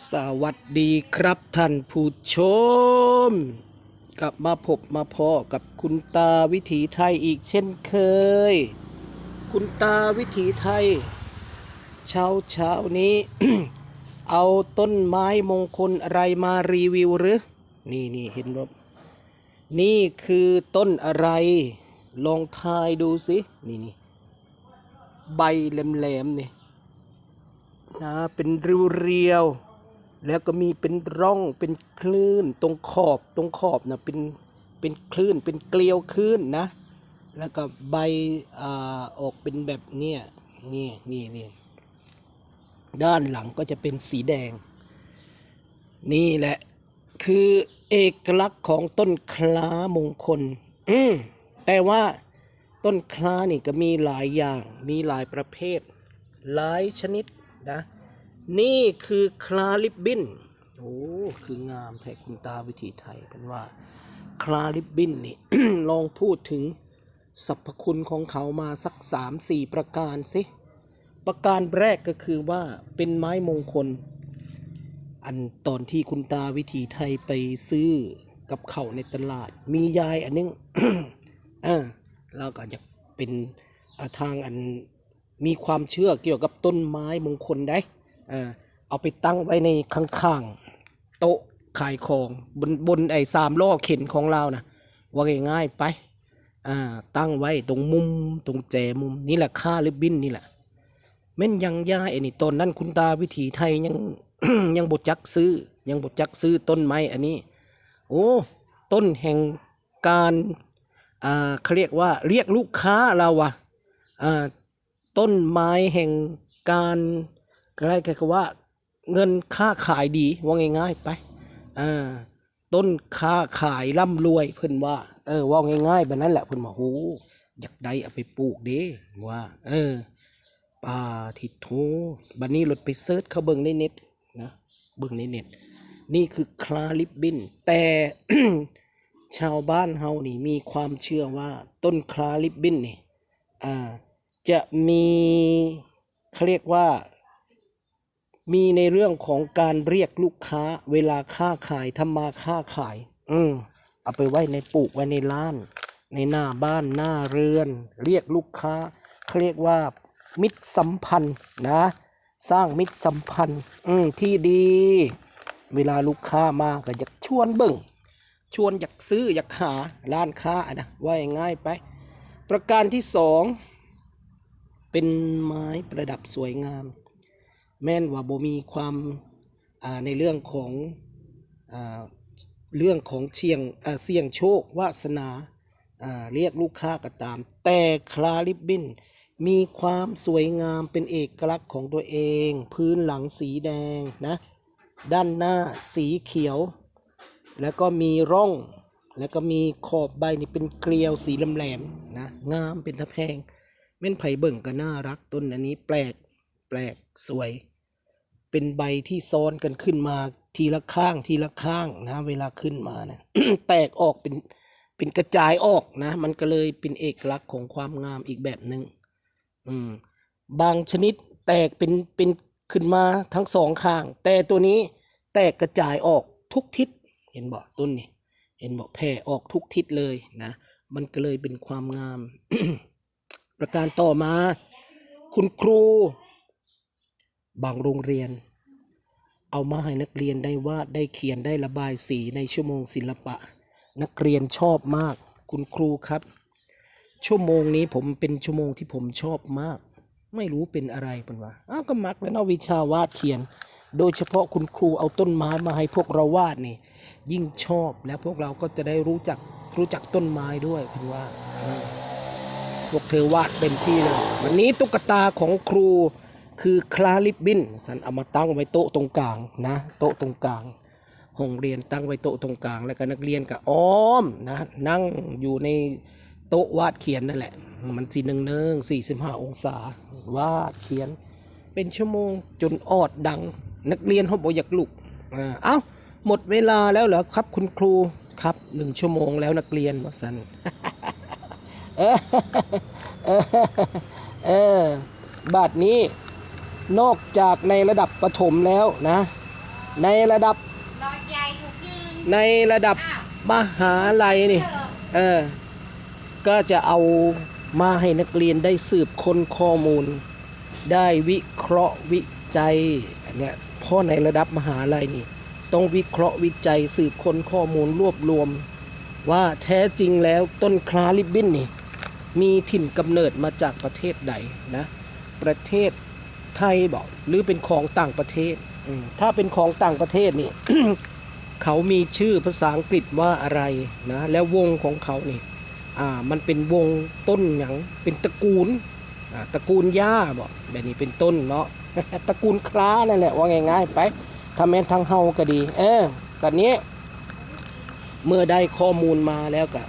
สวัสดีครับท่านผู้ชม กลับมาพบมาพอกับคุณตาวิถีไทยอีกเช่นเคย คุณตาวิถีไทย เช้าเช้านี้ เอาต้นไม้มงคลอะไรมารีวิวหรือ นี่นี่เห็นบ่นี่คือต้นอะไร ลองทายดูสินี่นี่ใบแหลมๆนี่นะเป็นเรียวๆ แล้วก็มีเป็นร่องเป็นคลื่น ตรงขอบตรงขอบนะเป็นเป็นคลื่นเป็นเกลียวคลื่นนะ แล้วก็ใบอาออกเป็นแบบเนี้ยนี่นี่นี่ด้านหลังก็จะเป็นสีแดง นี่แหละ คือเอกลักษณ์ของต้นคล้ามงคล อืมแต่ว่าต้นคล้านี่ก็มีหลายอย่าง มีหลายประเภท หลายชนิดนะ นี่คือคลาลิบบินโอ้คืองามแท้คุณตาวิถีไทยเป็นว่าคลาลิบบินนี่ ลองพูดถึงสรรพคุณของเขามาสักสามสี่ประการสิประการแรกก็คือว่าเป็นไม้มงคล อันตอนที่คุณตาวิถีไทยไปซื้อกับเขาในตลาด มียายอันนึงเออเราก็อยากเป็นาทางอันมีความเชื่อเกี่ยวกับต้นไม้มงคลได้ เออเอาไปตั้งไว้ในข้างๆโต๊ะขายของบนบนไอ้สามล้อเข็นของเรานะว่าง่ายๆไปอ่าตั้งไว้ตรงมุมตรงแจมุมนี่แหละค่าลิบบินนี่แหละแม่นยังย่าไอ้นี่ตอนนั้นคุณตาวิถีไทยยังยังบดจักซื้อ ยังบดจักซื้อต้นไม้อันนี้ โอ้ต้นแห่งการอ่าเขาเรียกว่าเรียกลูกค้าเราอะอ่าต้นไม้แห่งการ อะไรกันว่า เงินค่าขายดีว่าง่ายๆไปอ่าต้นค้าขายร่ำรวยเพิ่นว่า เออว่าง่ายๆแบบนั้นแหละเพิ่นบอกโหอยากได้เอาไปปลูกเด้ว่า เออปาทิโทบันนี้รถไปเซิร์ชเขาเบิ่งในเน็ตนะเบิ่งในเน็ต นี่คือคลาลิบบิน แต่ชาวบ้านเฮานี่มีความเชื่อว่าต้นคลาลิบบินนี่อ่าจะมีเขาเรียกว่า มีในเรื่องของการเรียกลูกค้า เวลาค้าขายทำมาค้าขาย อืมเอาไปไว้ในปลูกไว้ในร้าน ในหน้าบ้านหน้าเรือน เรียกลูกค้าเขาเรียกว่า มิตรสัมพันธ์นะ สร้างมิตรสัมพันธ์ อืมที่ดี เวลาลูกค้ามาก็อยากชวนเบิ่งชวนอยากซื้ออยากหาร้านค้าอะนะว่าง่ายไป ประการที่สองเป็นไม้ประดับสวยงาม แม้นว่าบ่มีความในเรื่องของอเรื่องของเชียงเสี่ยงโชควาสนาอ่าเรียกลูกค้าก็ตาม แต่คลาลิบบินมีความสวยงามเป็นเอกลักษณ์ของตัวเอง พื้นหลังสีแดงนะ ด้านหน้าสีเขียว แล้วก็มีร่อง แล้วก็มีขอบใบนี่เป็นเกลียวสีแหลมๆนะ งามเป็นตะแพงเม่นไผ่เบิ่งก็น่ารักต้นอันนี้แปลกแปลกสวย เป็นใบที่ซ้อนกันขึ้นมาทีละข้างทีละข้างนะ เวลาขึ้นมานะแตกออกเป็นเป็นกระจายออกนะ มันก็เลยเป็นเอกลักษณ์ของความงามอีกแบบหนึ่งอืม บางชนิดแตกเป็นเป็นขึ้นมาทั้งสองข้าง แต่ตัวนี้แตกกระจายออกทุกทิศ เห็นบอกต้นนี่เห็นบอกแผ่ออกทุกทิศเลยนะ มันก็เลยเป็นความงาม ประการต่อมา คุณครู บางโรงเรียน เอามาให้นักเรียนได้วาดได้เขียนได้ระบายสีในชั่วโมงศิลปะ นักเรียนชอบมากคุณครูครับ ชั่วโมงนี้ผมเป็นชั่วโมงที่ผมชอบมาก ไม่รู้เป็นอะไรเป็นว่าอ้าวก็มักแล้วเนาะวิชาวาดเขียน โดยเฉพาะคุณครูเอาต้นไม้มาให้พวกเราวาดนี่ ยิ่งชอบแล้วพวกเราก็จะได้รู้จักรู้จักต้นไม้ด้วยเป็นว่าพวกเธอวาดเป็นที่เลยวันนี้ตุ๊กตาของครู คือคลาลิบบินสันเอามาตั้งไว้โต๊ะตรงกลางนะโต๊ะตรงกลางห้องเรียนตั้งไว้โต๊ะตรงกลาง แล้วก็นักเรียนก็อ้อมนะนั่งอยู่ในโต๊ะวาดเขียนนั่นแหละ มันสีเนืองเนืองสี่สิบห้าองศาวาดเขียน เป็นชั่วโมงจนออดดัง นักเรียนเขาบอกอยากลุกอ่าเอ้าหมดเวลาแล้วเหรอครับคุณครูครับหนึ่งชั่วโมงแล้วนักเรียนว่าสันเออเออเออบาทนี้ นอกจากในระดับประถมแล้วนะ ในระดับหลอดใหญ่ถูกยืนในระดับอ้าวมหาลัยนี่เออเออ ก็จะเอามาให้นักเรียนได้สืบค้นข้อมูล ได้วิเคราะห์วิจัยอันเนี่ยเพ่อในระดับมหาลัยนี่ ต้องวิเคราะห์วิจัยสืบค้นข้อมูลรวบรวม ว่าแท้จริงแล้วต้นคลาลิบบินนี่ มีถิ่นกำเนิดมาจากประเทศใดนะ ประเทศ ไทยบอกหรือเป็นของต่างประเทศอืมถ้าเป็นของต่างประเทศนี่ เขามีชื่อภาษาอังกฤษว่าอะไรนะ แล้ววงของเขานี่อ่ามันเป็นวงต้นหยังเป็นตระกูลอ่าตระกูลย่าบอกแบบนี้เป็นต้นเนาะตระกูลคล้านั่นแหละว่าง่ายๆไปทำแม่นทางเฮาก็ดี เออแบบนี้ เมื่อได้ข้อมูลมาแล้วก็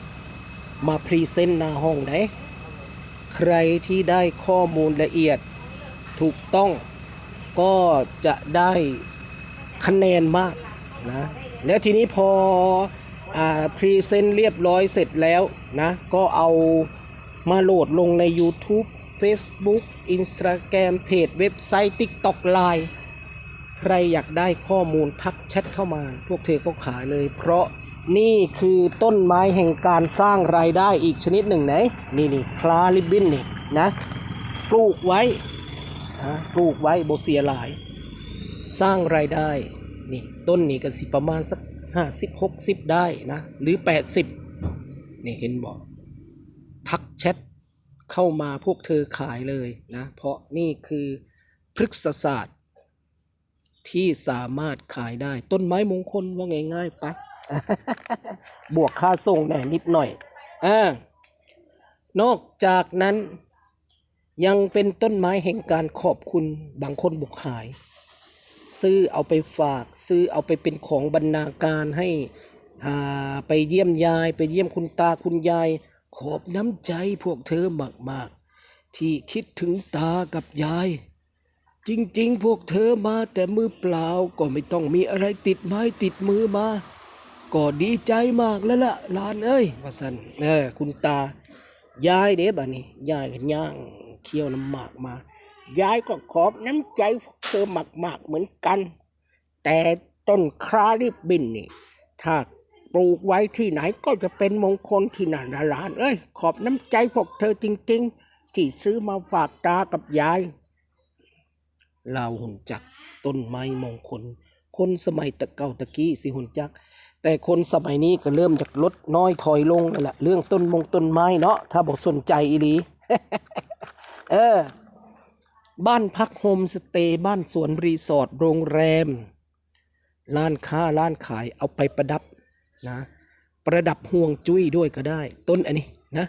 มาพรีเซนต์หน้าห้องไหนใครที่ได้ข้อมูลละเอียด ถูกต้องก็จะได้คะแนนมากนะแล้วทีนี้พออพรีเซนต์เรียบร้อยเสร็จแล้วนะ ก็เอามาโหลดลงใน YouTube Facebook Instagram เพจเว็บไซต์ TikTok Line ใครอยากได้ข้อมูลทักแชทเข้ามา พวกเธอก็ขายเลย เพราะนี่คือต้นไม้แห่งการสร้างรายได้อีกชนิดหนึ่งไหน นี่นี่คลาลิบบินนี่นะ ปลูกไว้ นะปลูกไว้โบเสียหลาย สร้างรายได้นี่ต้นนี่ก็สิประมาณสักห้าสิบหกสิบได้นะ หรือแปดสิบนี่เห็นบอกทักแชทเข้ามาพวกเธอขายเลยนะ เพราะนี่คือพฤกษศาสตร์ ที่สามารถขายได้ต้นไม้มงคลว่าง่ายๆไปบวกค่าส่งแหน่นิดหน่อยอ่านอกจากนั้น ยังเป็นต้นไม้แห่งการขอบคุณบางคนบุกขาย ซื้อเอาไปฝากซื้อเอาไปเป็นของบรรณาการให้ไปเยี่ยมยาย ไปเยี่ยมคุณตาคุณยาย ขอบน้ำใจพวกเธอมากๆ ที่คิดถึงตากับยาย จริงๆ พวกเธอมาแต่มือเปล่าก็ไม่ต้องมีอะไรติดไม้ติดมือมาก็ดีใจมากแล้วล่ะลานเอ้ยว่าสันเออคุณตายายเด้บัดนี้ยายกันย่าง เคี่ยวน้ำหมากมา ยายก็ขอบน้ำใจพวกเธอมากๆเหมือนกัน แต่ต้นคราริบบินนี่ ถ้าปลูกไว้ที่ไหนก็จะเป็นมงคลที่นั่นหลาน เอ้ย ขอบน้ำใจพวกเธอจริง ๆ ที่ซื้อมาฝากตากับยายเราหุ่นจักต้นไม้มงคล คนสมัยตะเก่าตะกี้สิหุ่นจัก แต่คนสมัยนี้ก็เริ่มจากลดน้อยถอยลงนั่นแหละเรื่องต้นมงต้นไม้เนาะถ้าบอกสนใจอีหลี เออ บ้านพักโฮมสเตย์บ้านสวนรีสอร์ทโรงแรมร้านค้าร้านขายเอาไปประดับนะ ประดับห่วงจุ้ยด้วยก็ได้ ต้นอันนี้นะ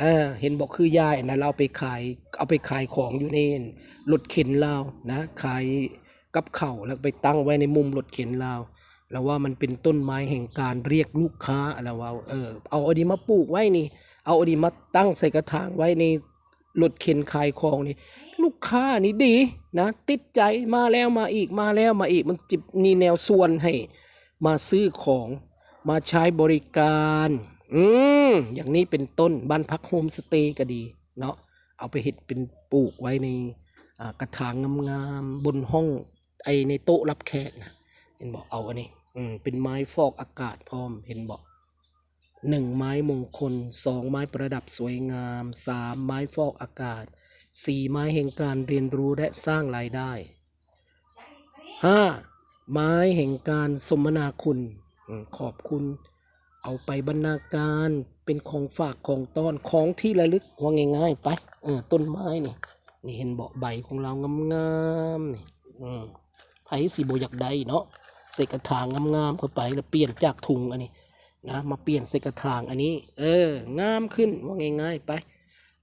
เออเห็นบอกคือยายนะเราไปขายเอาไปขายของอยู่ในรถเข็นลาวนะขายกับเข่าแล้วไปตั้งไว้ในมุมรถเข็นลาวแล้วว่ามันเป็นต้นไม้แห่งการเรียกลูกค้าแล้วว่าเออเอาอันนี้มาปลูกไว้นี่ เอาอันนี้มาตั้งใส่กระถางไว้ใน รถเข็นขายของนี่ ลูกค้านี่ดีนะ ติดใจมาแล้วมาอีกมาแล้วมาอีกมันจิบนี่แนวส่วนให้ มาซื้อของมาใช้บริการ อืมอย่างนี้เป็นต้นบ้านพักโฮมสเตย์ก็ดี เนาะเอาไปเห็ดเป็นปลูกไว้ในกระถางงามๆบนห้องไอในโต๊ะรับแขกนะเห็นบอกเอาอันนี้อืมเป็นไม้ฟอกอากาศพร้อมเห็นบอก หนึ่งไม้มงคลสองไม้ประดับสวยงามสามไม้ฟอกอากาศสี่ไม้แห่งการเรียนรู้และสร้างรายได้ห้าไม้แห่งการสมนาคุณขอบคุณ เอาไปบรรณาการเป็นของฝากของต้อนของที่ระลึกว่าง่ายๆไปเออต้นไม้นี่นี่เห็นเบาะใบของเรางามๆนี่ไผสีโบอยากได้เนาะใส่กระถางงามๆเข้าไปแล้วเปลี่ยนจากถุงอันนี้ นะมาเปลี่ยนใส่กระถางอันนี้ เอองามขึ้นว่าง่ายๆไป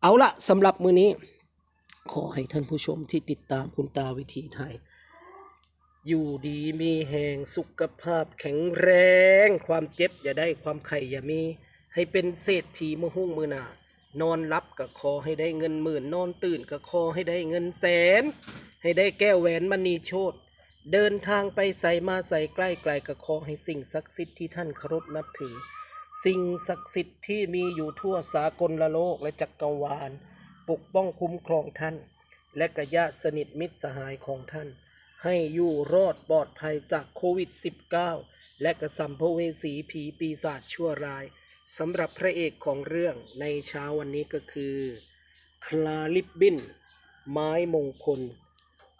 เอาละสำหรับมือนี้ ขอให้ท่านผู้ชมที่ติดตามคุณตาวิถีไทย อยู่ดีมีแห่งสุขภาพแข็งแรง ความเจ็บอย่าได้ความไข่อย่ามี ให้เป็นเศรษฐีมือหุ้งมือหนานอนรับก็ขอให้ได้เงินหมื่น นอนตื่นก็ขอให้ได้เงินแสน ให้ได้แก้วแหวนมณีโชต เดินทางไปใส่มาใส่ใกล้ไกลก็ขอให้สิ่งศักดิ์สิทธิ์ที่ท่านเคารพนับถือ สิ่งศักดิ์สิทธิ์ที่มีอยู่ทั่วสากลละโลกและจักรวาล ปกป้องคุ้มครองท่าน และกญาติสนิทมิตรสหายของท่าน ให้อยู่รอดปลอดภัยจากโควิด -19 และกระสัมภเวสีผีปีศาจชั่วร้ายสำหรับพระเอกของเรื่องในเช้าวันนี้ก็คือ คลาลิบบิน ไม้มงคล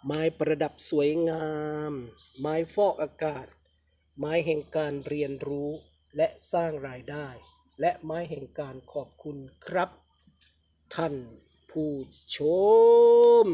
ไม้ประดับสวยงาม ไม้ฟอกอากาศ ไม้แห่งการเรียนรู้และสร้างรายได้ และไม้แห่งการขอบคุณครับ ท่านผู้ชม